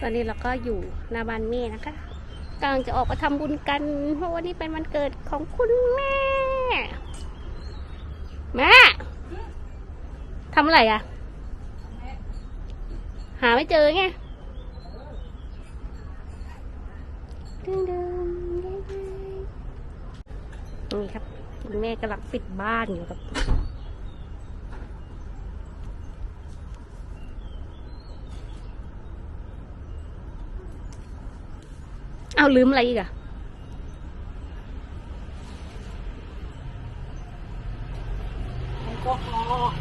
ตอนนี้เราก็อยู่หนาบานแม่นะคะกำลังจะออกไปทำบุญกัน เพราะวันนี้เป็นวันเกิดของคุณแม่แม่ทำอะไรอะหาไม่เจอไงดึงดึงนี่ครับ คุณแม่กำลังปิดบ้านอยู่ครับ เอาลืมอะไรอีกอะแอลกอฮอล์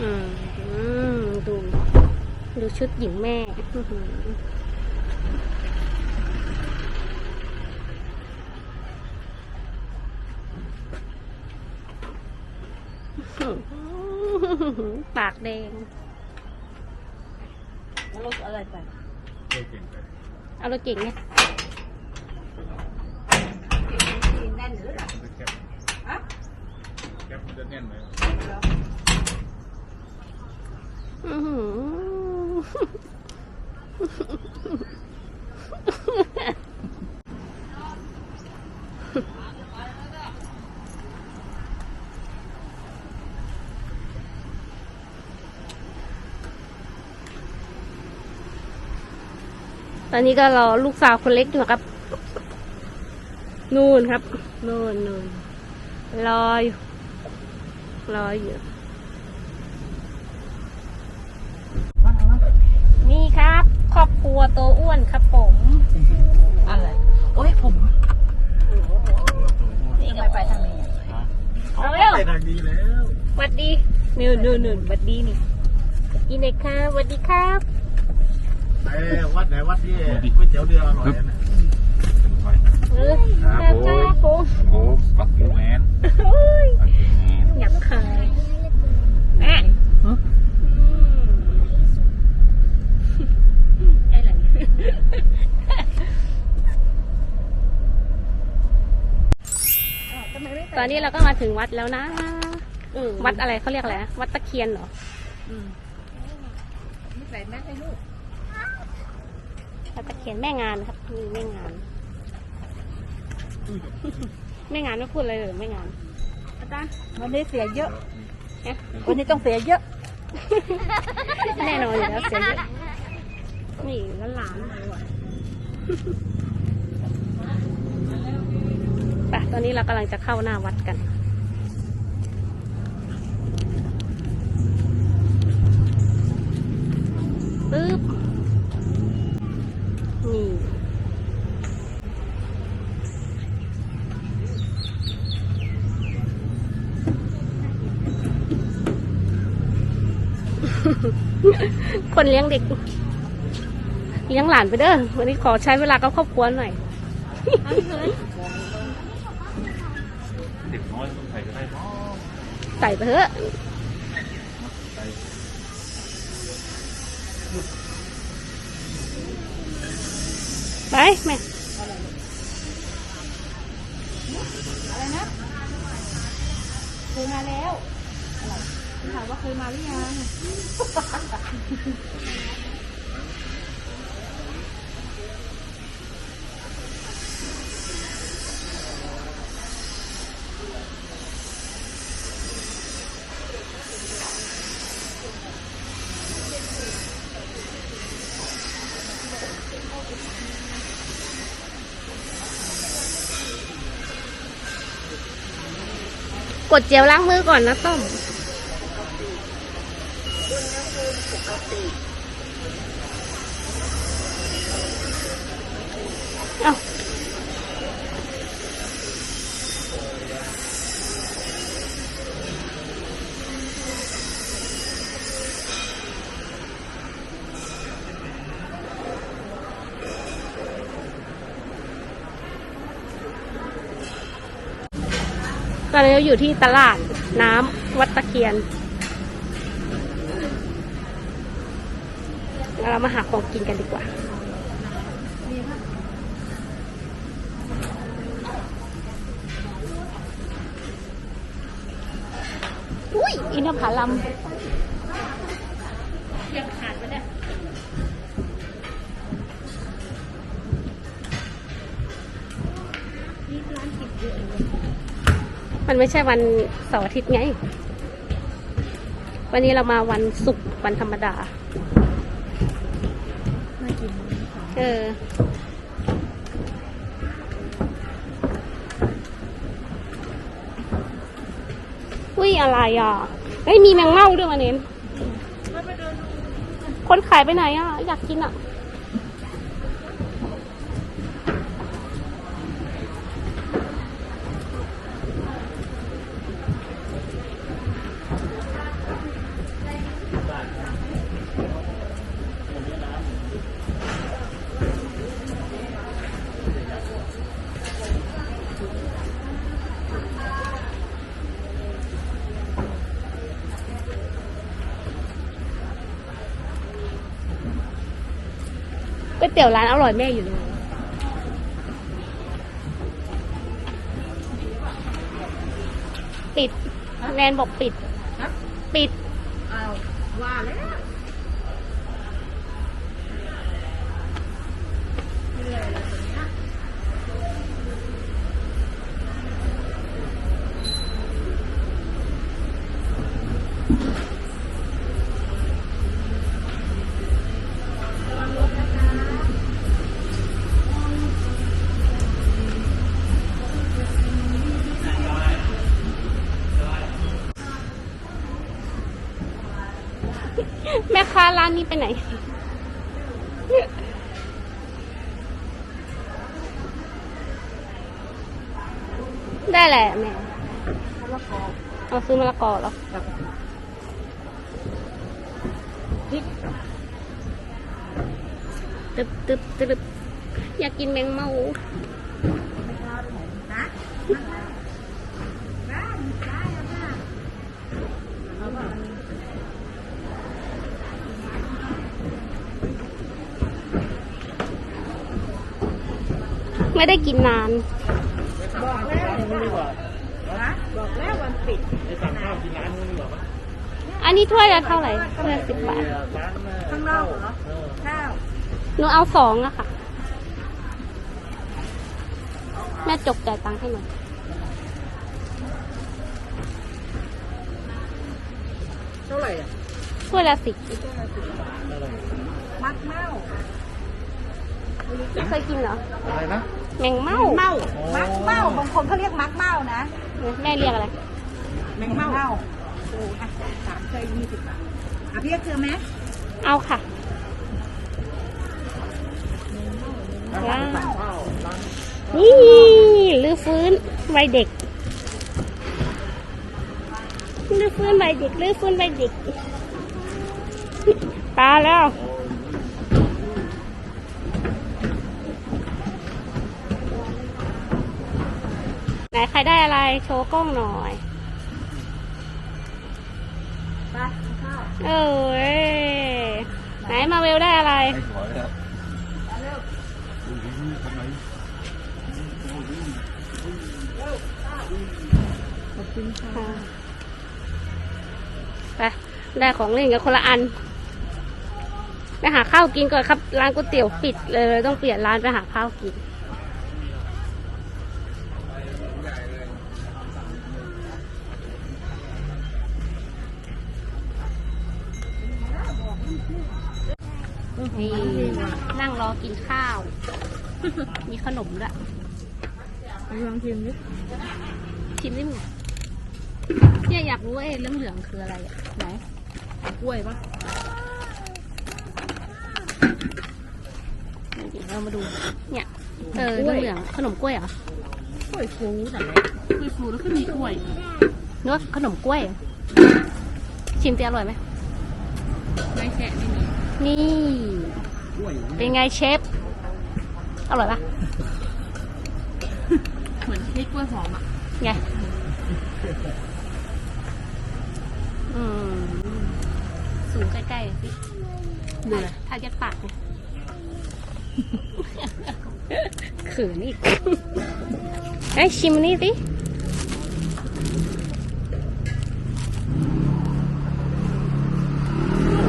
อืมอืมดู ดูชุดหญิงแม่อื้อหืออื้อหือปากแดงแล้วรถอะไรไปไม่เก่งไปเอารถเก่งเนี่ย กิ นแน่นหรือเปล่าไม่แคบฮะแคบมันจะแน่นไหมเหรออื้อหือ ตอนนี้ก็รอลูกสาวคนเล็กอยู่ครับ นู่นครับนู่นนู่นรออยู่รออยู่นี่ครับ ครอบครัวโตวอ้วนครับผม อะไร โอ้ยผมนี่ทำไมไปทางนี้อะเอาเร็วไปทางนี้แล้วหวัดดีนู่นนู่นนู่นหวัดดีนี่กินเลยครับหวัดดีครับไอ้วัดไหนวัดที่ก๋วยเตี๋ยวเรืออร่อยนะ เออครับครับผมโอ้ปักหมูแมนโอ้ยปักหมูแมนหยับคายแม่อืมไอ้หลังตอนนี้เราก็มาถึงวัดแล้วนะ วัดอะไรเขาเรียกอะไรนะวัดตะเคียนเหรอนี่ใส่แมสให้ลูกวัดตะเคียนแม่งานครับนี่แม่งาน แม่งานไม่พูดอะไรเลยแม่งานอาจารย์วันนี้เสียเยอะเอ๊ะวันนี้ต้องเสียเยอะ แน่นอนอยู่แล้วเสียเยอะนี่แล้วหลานไปตอนนี้เรากำลังจะเข้าหน้าวัดกันปึ๊บ คนเลี้ยงเด็ก เลี้ยงหลานไปเด้อวันนี้ขอใช้เวลากับครอบครัวหน่อยเด็กน้อยต้องใส่ก็ได้เนาะใส่ไปเถอะไปแม่อะไรนะเคยมาแล้วอะไร ถามว่าเคยมาหรือยังกดเจลล้างมือก่อนนะต้ม อนนี้เราอยู่ที่ตลาดน้ำวัดตะเคียน เรามาหาของกินกันดีกว่า อุ้ยอินทผลัม มันไม่ใช่วันเสาร์อาทิตย์ไง วันนี้เรามาวันศุกร์วันธรรมดา น่ากินเออ อุ้ยอะไรอะเฮ้ยมีแมงเม่าด้วยมาเน้นคนขายไปไหนอะ อยากกินอะ เตี๋ยวร้านอร่อยแม่อยู่เลยปิด แนนบอกปิด ปิด แม่ค้าร้านนี้ไปไหน ได้แหละแม่เอาซื้อมะละกอแล้วพริกตึบตึบตึบอยากกินแมงเมา นะได้ได้ค่ะเอาป่ะ ไม่ได้กินนาน บอกแล้วนู้นดีกว่านะบอกแล้ววันปิดไปสั่งข้าวกินร้านนู้นดีกว่าปะอันนี้ถ้วยละเท่าไหร่ถ้วยละสิบบาทร้านข้างนอกเหรอเออข้าวหนูเอาสองอะค่ะ แม่จกจ่ายตังค์ให้หน่อยเท่าไหร่อะถ้วยละสิบอะไรมักเมาไม่เคยกินเหรอ อะไรนะ แมงเม่าเมามักเมาบางคนเขาเรียกมักเมานะแม่เรียกอะไรแมงเมาโอ้อะสามเคยยี่สิบบาทอะพี่เจอไหมเอาค่ะร้านสั่งข้าวร้านนี่ลื้อฟื้นวัยเด็กลื้อฟื้นวัยเด็กลื้อฟื้นวัยเด็กตาแล้ว นใครได้อะไรโชว์กล้องหน่อยไปข้าวเอ้ยไหนมาเวลได้อะไรไอ้หัวเลยครับเร็วทำไมขอบคุณค่ะไปได้ของเล่นกันคนละอัน ไปหาข้าวกินก่อนครับ ร้านก๋วยเตี๋ยวปิดเลยต้องเปลี่ยนร้านไปหาข้าวกิน นี่นั่งรอกินข้าว มีขนมด้วยลองชิมดิชิมได้หมดเนี่ยอยากรู้ว่าไอ้เหลืองๆคืออะไรอะไหนกล้วยปะเดี๋ยวเรามาดู เนี่ย เออเหลืองๆขนมกล้วยเหรอกล้วยฟูแต่ไหนกล้วยฟูแล้วก็มีกล้วยนึกว่าขนมกล้วย ชิมจะอร่อยไหมไม่แฉะไม่มีนี่กล้วย เป็นไงเชฟ อร่อยปะเหมือนพริกกล้วยหอมอะ ไง อืมสูงใกล้ๆสิดูเลยถ้ายัดปากเนี่ยเขืนอีกไอ้ยชิมอันนี่สิ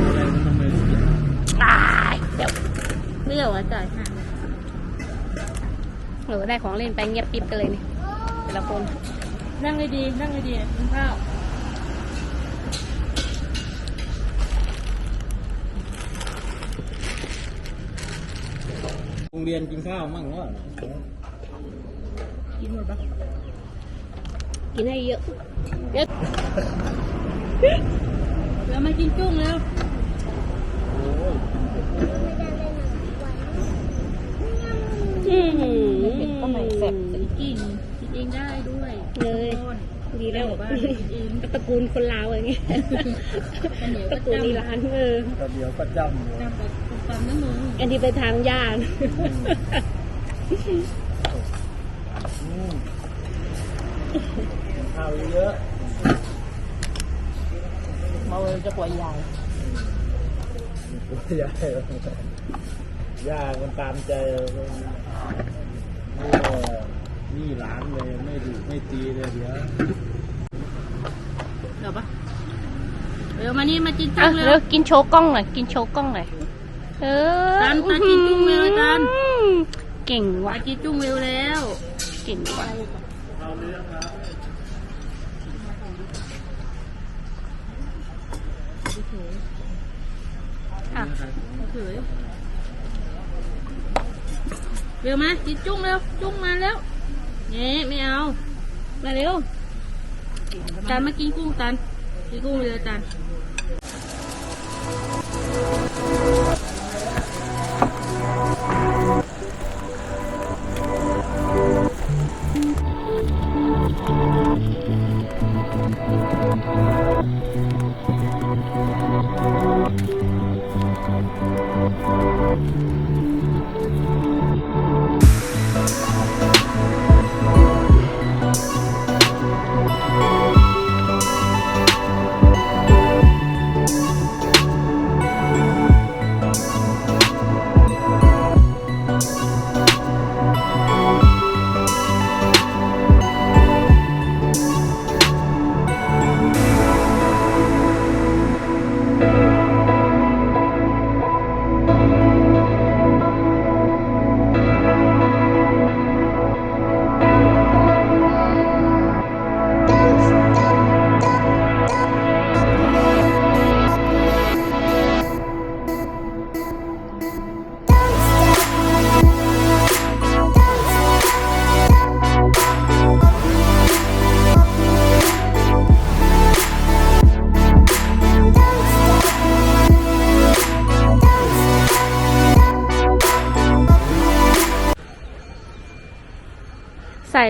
อะไรมันทำไมรู้สึก ตายเดี๋ยวเลอกว่าจ่อยหรือได้ของเล่นไปเงียบปิ๊บกันเลยนี่แต่ละคน นั่งเลยดี นั่งเลยดีกินข้าวโรงเรียนกินข้าวมั่งวะกินหมดปะกินให้เยอะเยอะเดี๋ยวมากินจุ้งแล้ว อืมก็ไม่แซ่บกินกินเองได้ด้วยเลยดีแล้วบ้านเองตระกูลคนลาวอย่างเงี้ยตระกูลจำอีร้านเออก็เดียวก็จำอยู่จำแบบตำน้ำมึงอันที่ไปทางย่านอืมกินข้าวเยอะมาเลยจะปล่อยยายๆย่าย่ามันตามใจ นี่หลานเลยไม่ดุไม่ตีเลยเดี๋ยวเดี๋ยวปะเดี๋ยวมานี่มากินจุ้อะงเร็แล้ววกินโชว์กล้องหน่อย กินโชว์กล้องหน่อย เออตาลตาลกินจุ้งเลยตาลอืมเก่งมาว่ะกินจุ้งเร็วแล้วเก่งว่ะอะ เฉยเร็วมากินจุ้งเร็วจุ้งมาแล้วเนี่ยไม่เอา มาเร็วตานมากินกุ้งตานกินกุ้งเลยตาน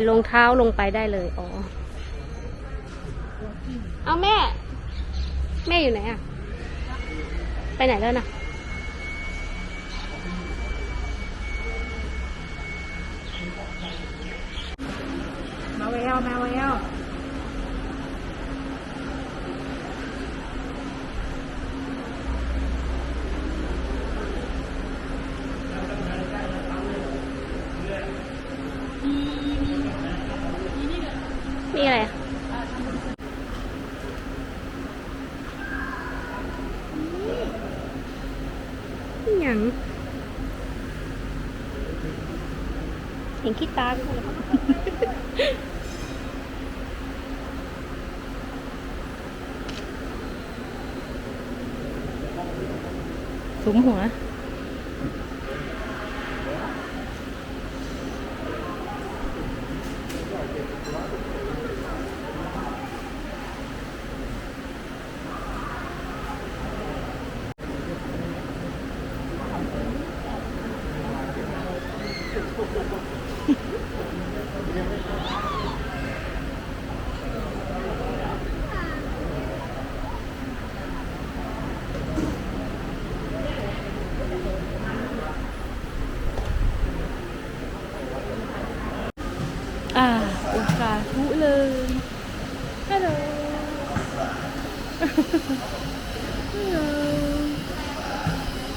รองเท้าลงไปได้เลย อ๋อ เอาแม่ แม่อยู่ไหนอะไปไหนแล้วนะมาแววมาแวว มีอะไรอะอหย่างเห็น ขี้ตาด้วยเหรอสุมหัว อ่าโอกาทุเลยฮัลโหล ฮัลโหล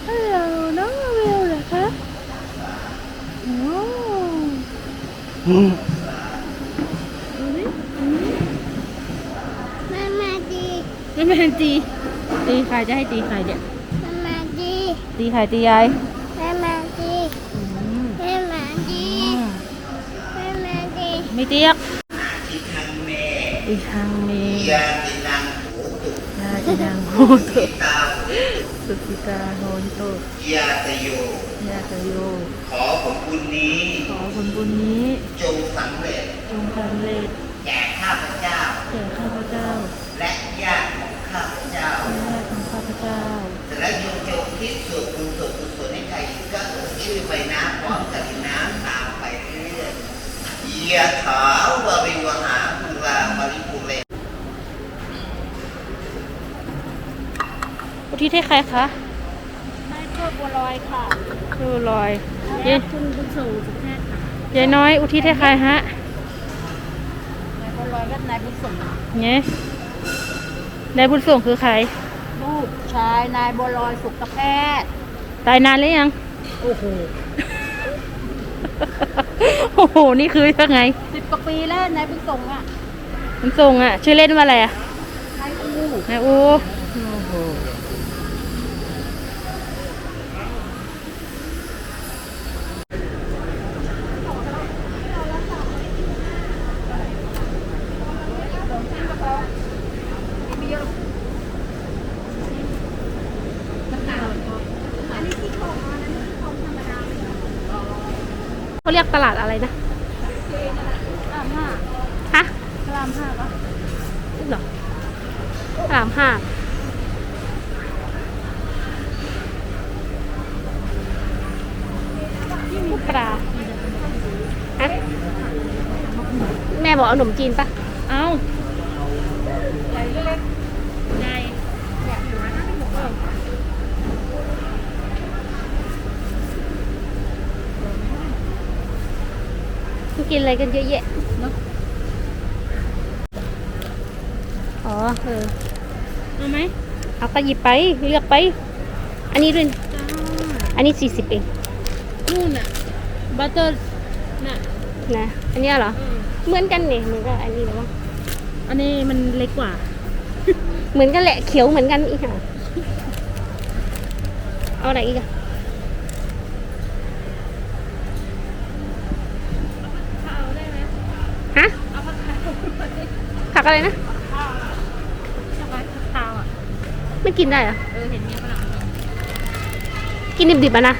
ฮัลโหล น้องเวลเหรอคะโอ้ดูดิอืม มามาดี ไม่แม่นตี ตีใครจะให้ตีใครเนี่ยมามาดีตีใครตียายมามาดีมามาดีมามาดีไม่เตียกมอีกครั้งนี้ยาตินังโหตุยาจะยังโหตุตาสุกิตาโหนตุยาตโยยาตโย ขอผลบุญนี้ ขอผลบุญนี้จงสำเร็จจงสำเร็จแก่ข้าพเจ้าแก่ข้าพเจ้า และญาติของข้าพเจ้าและญาติ ของข้าพเจ้าและโยมโยมคิดส่วนบุญส่วนกุศลให้ใครก็เอ่ยชื่อไปนะพร้อมกับน้ำตามไปเรื่อยๆยะถาวะริวหาภูราบริภูเรอุทิศให้ใครคะนายเพื่อบัวลอยค่ะดูลอยแม่คุณบุญส่งสุแพทย์ค่ะยายน้อยอุทิศให้ใครฮะนายบัวลอยก็นายบุญส่งเนี่ยนายบุญส่งคือใคร ลูกชายนายบัวลอยสุขแพทย์ตายนานหรือยัง โอ้โหโอ้โห นี่คือยังไงสิบกว่าปีแล้วนายบุญส่งอะบุญส่งอะ ชื่อเล่นว่าอะไรอะนายอูนายอูโอ้โห เขาเรียกตลาดอะไรนะ พระรามห้า ฮะ พระรามห้าปะ เหรอสามห้าปลาฮะแม่บอกเอาข นมจีนปะเอาใหญ่เล็กใหญ่มันกินอะไรกันเยอะแยะเนาะอ๋อเออเอาไหมเอาไปหยิบไปเลือกไป อันนี้ด้วยจ้าอันนี้สี่สิบเองนู่นอะบัตเตอร์น่ะนะอันเนี้ยเหรอ เออเหมือนกันเนี่ยเหมือนกับอันนี้หรือว่าอันนี้มันเล็กกว่า เหมือนกันแหละเขียวเหมือนกันอีกค่ะ เอาอะไรอีกอะฮะผักอะไรนะช็อกโกแลตคาวอะไม่กินได้เหรอเออเห็นเมียฝรั่งกินดิบๆอะนะ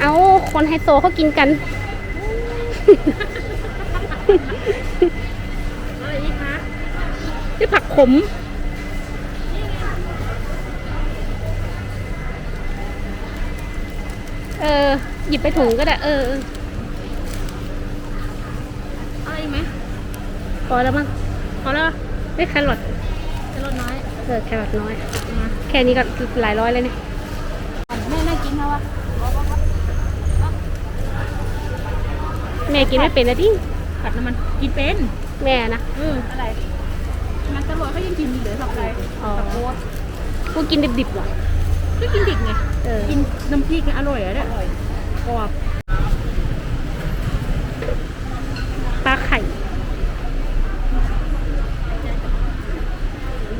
เอาคนไฮโซเขากินกัน อะไรอีกคะนี่ผักขมเออ หยิบไปถุงก็ได้ เอออะไรอีกไหมพอแล้วมั้งพอแล้วไม่แครอทจะลดน้อย เออแครอทน้อย แค่นี้ก็หลายร้อยเลยเนี่ย แม่แม่กินเขาวะ แม่กินไม่เป็นนะที่ผัดน้ำมันกินเป็นแม่นะเอออะไรมันตำรวจเขายังกินอยู่เลยผักไทยอ๋อผักโคตรกูกินดิบๆว่ะก็กินดิบไงเออกินน้ำพริกเนี่ยอร่อยอะเนี่ยอร่อยกรอบปลาไข่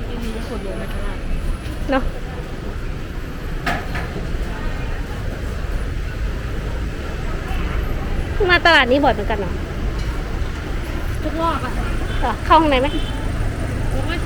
กินมีคนเดียวในตลาด เนาะมา ตลาดนี้บ่อยเหมือนกันเหรอทุกรอบอะเหรอเข้าข้างในไหมโอ้ย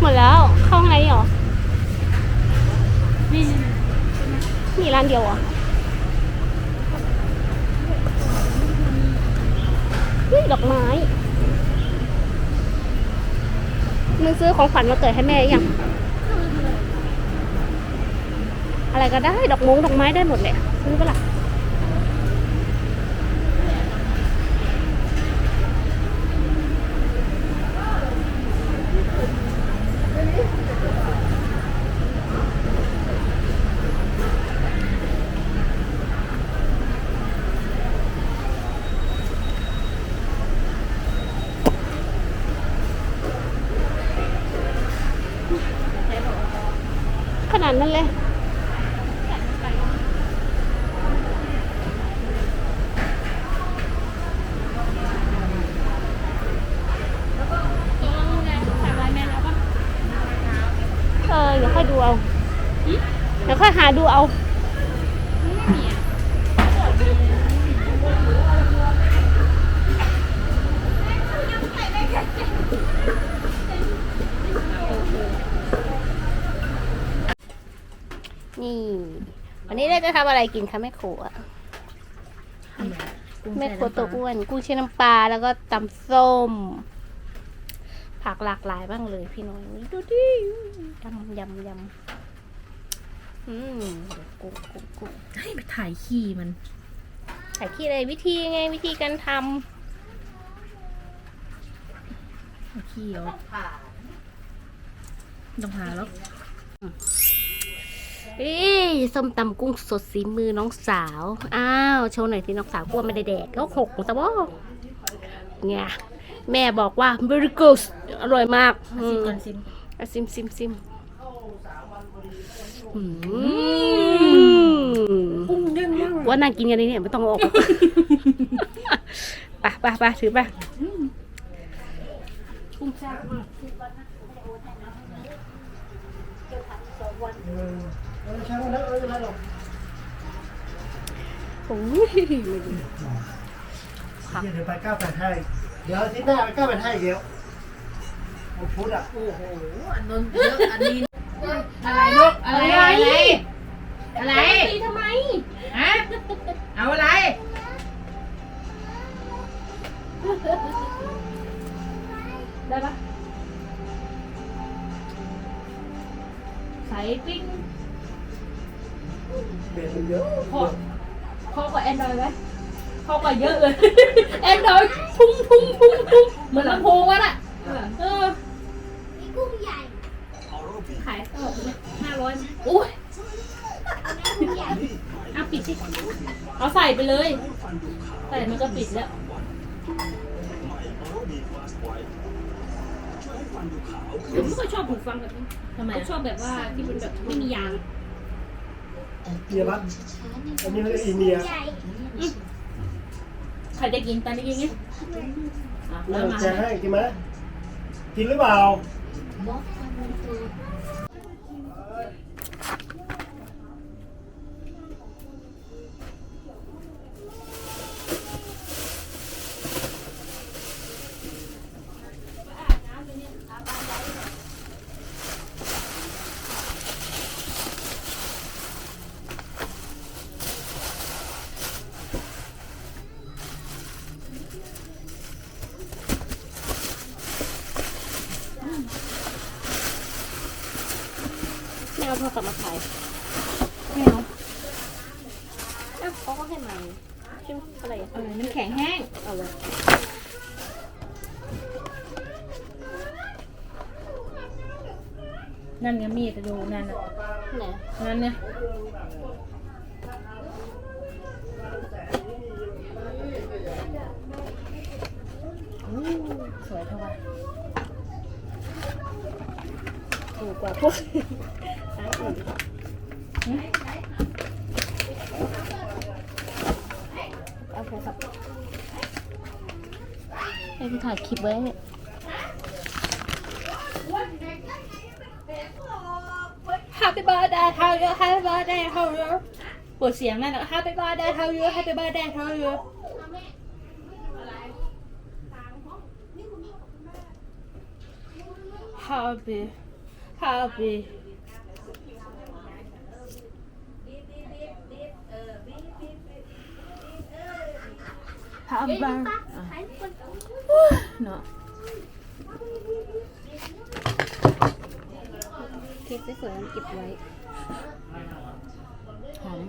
หมดแล้ว เข้าข้างในนี่เหรอ นี่ มีร้านเดียวเหรอเฮ้ยดอกไม้ มึงซื้อของขวัญมาเกิดให้แม่ยัง อะไรก็ได้ ดอกมงดอกไม้ได้หมดเลยซื้อปะล่ะขนาดนั้นเลย ค่อยดูเอาเดี๋ยวค่อยหาดู เอานี่วันนี้เราจะทำอะไรกินคะแม่ครัวแม่ครัวตัวอ้วนกุ้งเชนน้ำปลาแล้วก็ตำส้ม ผักหลากหลายบ้างเลยพี่น้อยดูดิยำยำยำ อืมกุ้งกุ้งกุ้งให้ไปถ่ายขี้มัน ถ่ายที่เลยวิธีไงวิธีการทถ่ายขี้เหรอต้องผ่าแล้วำเอ้ยส้มตำกุ้งสดสีมือน้องสาว อ้าว โชว์หน่อยสิน้องสาวกลัวไม่ได้แดกแล้วหกตะบอเนี่ยแม่บอกว่า very good อร่อยมากอืซิมมก่อนซิมอะซิมซิมซิมอืม กุ้งเด้งมากว่านั่งกินกันเลยเนี่ยไม่ต้องเอาออกไปไปไปถือไปกุ้งแซ่บมากโอ้ยเดี๋ยวไปเก้าแปดให้เดี๋ยวอาทิตย์หน้าไปเก้าแปดให้อีกเดี๋ยววันพุธอะอันนนเยอะอันนี้ อะไรลูกอะไรอะไรอะไรตีทำไมฮะเอาอะไรได้ปะใส่ปิ้งเปลี่ยนมันเยอะพอพอกว่าแอนดรอยไหมพอกว่าเยอะเลยแอนดรอยพุ่งพุ่งพุ่งพุ่งเหมือนลำโพงวะน่ะเออกุ้งใหญ่ ขายต่อไปเลยห้าร้อยโอ้ยเอาปิดสิเอาใส่ไปเลย ใส่มันก็ปิดแล้วผมไม่ค่อยชอบหูฟังแบบนี้ทำไมผมชอบแบบว่าที่เป็นแบบไม่มียางเมียบัตอันนี้เขาเรียกอีเมียใหญ่ใครจะกินตอนนี้กินไงอะเริ่เริ่มมมาแจกให้กินไหมกินหรือเปล่า กลับมาขายไม่เอาเอ้าเขาก็ให้มาชื่ออะไรอะเออน้ำแข็งแห้ง เอาเลยนั่นไงมีดจะดูนั่นน่ะไหนนั่นเนี่ยอู้สวยเท่าไหร่ถูกกว่าพวกร้านอื่นเอาโทรศัพท์ ไอ้กูถ่ายคลิปไว้เนี่ยฮปปี้เบิร์ดเดย์ทาเยอะใแฮปปี้เบิร์ดเดย์ทาเยอร์ปวดเสียงแน่นอนฮปปี้เบ้านดดย์ท่าเยอะให้ไปบ้านแร์เท่าเยอะฮาบีฮาบีฮาบี นาะเค้กสวยๆเก็บไว้ หอม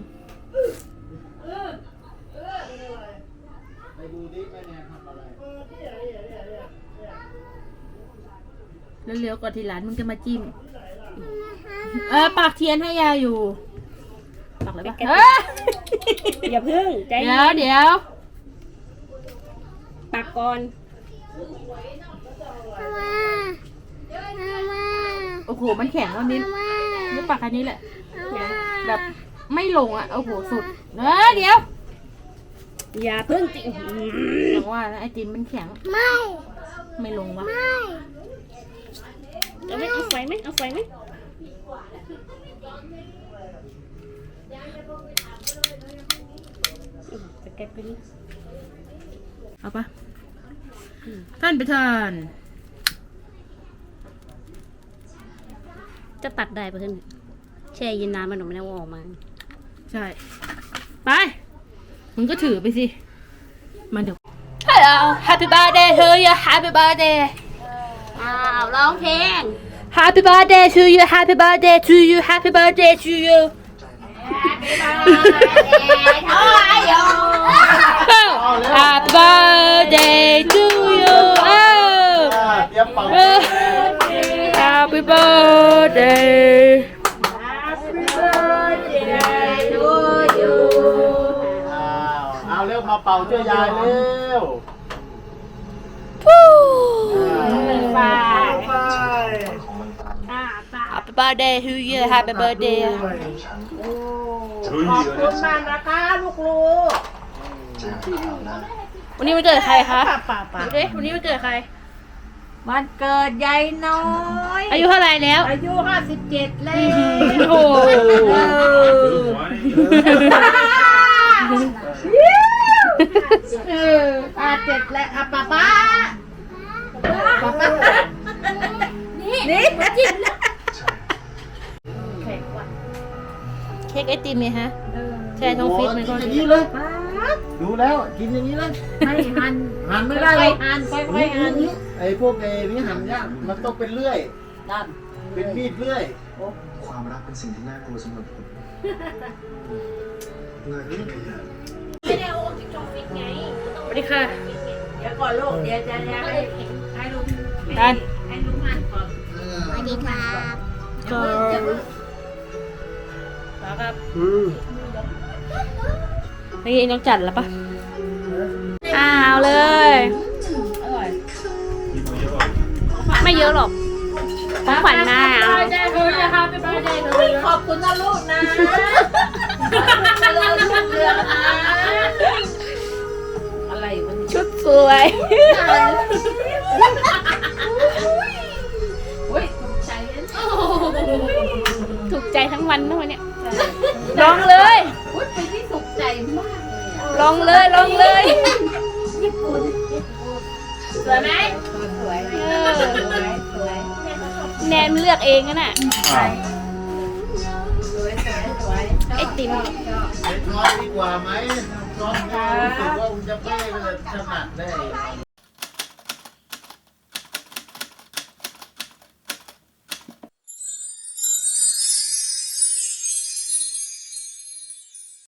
ไปดูดิแม่แนนทำอะไรแล้วเลี้ยวก่อนที่ร้านมึงจะมาจิ้ม เออปากเทียนให้ยายอยู่ปากอะไรปะเฮ้ยอย่าพึ่งใจเดี๋เย็ยวนเดี๋ยวปักก่อนมามามา โอ้โห มันแข็งวันนี้นี่ปากอันนี้แหละแข็งแบบไม่ลงอะ โอ้โห สุด เออเดี๋ยว อย่าเพิ่งจิงอย่างว่าไอติมมันแข็ง ไม่ ไม่ลงวะไม่เอาไหมเอาไฟไหมเอาไฟไหมสเไปเอาปะ ท่านประธาน จะตัดได้ปะเพื่อนแช่เย็นนานมันหนูไม่ได้ว่าออกมา ใช่ ไป มึงก็ถือไปสิมาเดี๋ยว Hello Happy birthday to you Happy birthday อ้าวร้องเพลง Happy birthday to you Happy birthday to you Happy birthday to you โอ้ยโย Happy birthday to you เอออ่าเตรียมเป่าเออ Happy birthday อ้าวเอาเร็วมาเป่าช่วยยายเร็วไป Happy birthday to you Happy birthday ขอบคุณมากนะคะลูกลูกวัน นี้มันเกิดใครคะป่าป่าป่าดูดิวันนี้มันเกิดใคร วันเกิดยายน้อยอายุเท่าไหร่แล้ว อายุห้าสิบเจ็ดแล้วโอ้โหเอออาเจ็ดแล้วอะป้าป้าป้าป้านี่นี่เค้กไอติมเนี่ยฮะแช่ท้องฟิตมันกิก็นอย่างนี้เลย ดูแล้วกินอย่างนี้เลยไม่หันหั่นไม่ได้หรอกหันค่อยๆหันนี่ไอ้พวกไอ้นี่หั่นยากมันต้องเป็นเลื่อยนั่นเป็นมีดเลื่อยความรักเป็นสิ่งที่น่ากลัวสำหรับผมเงินที่ขยะสวัสดีค่ะเดี๋ยวก่อนลูกเดี๋ยวจะให้ให้ลุงดันให้ลุงหันก่อนสวัสดีครับก็แล้วครับ นี่เองต้องจัดแล้วปะอ้าวเลย ไม่เยอะหรอกของขวัญมาเอาได้เลยนะคะเป็นบายได้เลยขอบคุณนะลูกนะขอบคุณนะลูกเรืองนะอะไรมัน ชุดสวย โอ้ยตกใจนะ ถูกใจทั้งวันทั้งวันเนี่ยลองเลยโอ้ยเป็นที่สุขใจมากเลยอะลองเลยลองเลยญี่ปุ่นญี่ปุ่นสวยไหมสวยเอสอวยสวยแนนเลือกเองนะน่ะสวยสวยสวยไอติมเป็นช้อนดีกว่าไหมช้อนรู้สึกว่าคุณจะไม่ถนัดได้